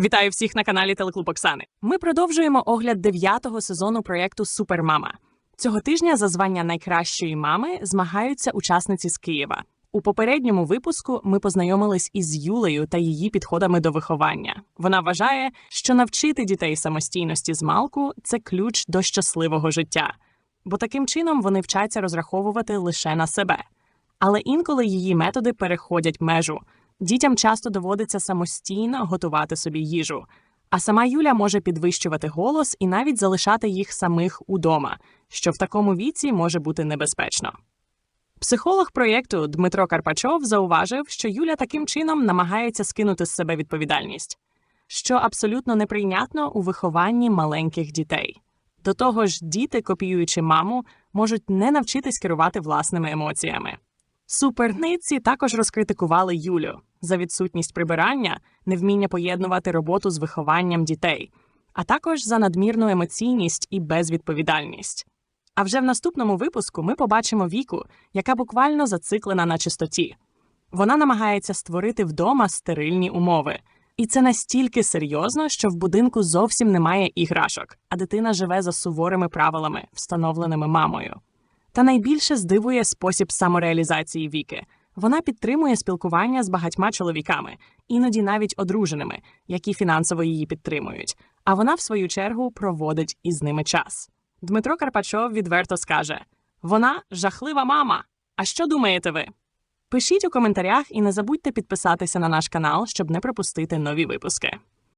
Вітаю всіх на каналі Телеклуб Оксани. Ми продовжуємо огляд дев'ятого сезону проєкту Супермама. Цього тижня за звання найкращої мами змагаються учасниці з Києва. У попередньому випуску ми познайомились із Юлею та її підходами до виховання. Вона вважає, що навчити дітей самостійності з малку це ключ до щасливого життя, бо таким чином вони вчаться розраховувати лише на себе. Але інколи її методи переходять межу. Дітям часто доводиться самостійно готувати собі їжу. А сама Юля може підвищувати голос і навіть залишати їх самих удома, що в такому віці може бути небезпечно. Психолог проєкту Дмитро Карпачов зауважив, що Юля таким чином намагається скинути з себе відповідальність, що абсолютно неприйнятно у вихованні маленьких дітей. До того ж, діти, копіюючи маму, можуть не навчитись керувати власними емоціями. Суперниці також розкритикували Юлю за відсутність прибирання, невміння поєднувати роботу з вихованням дітей, а також за надмірну емоційність і безвідповідальність. А вже в наступному випуску ми побачимо віку, яка буквально зациклена на чистоті. Вона намагається створити вдома стерильні умови. І це настільки серйозно, що в будинку зовсім немає іграшок, а дитина живе за суворими правилами, встановленими мамою. Та найбільше здивує спосіб самореалізації Віки. Вона підтримує спілкування з багатьма чоловіками, іноді навіть одруженими, які фінансово її підтримують. А вона, в свою чергу, проводить із ними час. Дмитро Карпачов відверто скаже: вона жахлива мама. А що думаєте ви? Пишіть у коментарях і не забудьте підписатися на наш канал, щоб не пропустити нові випуски.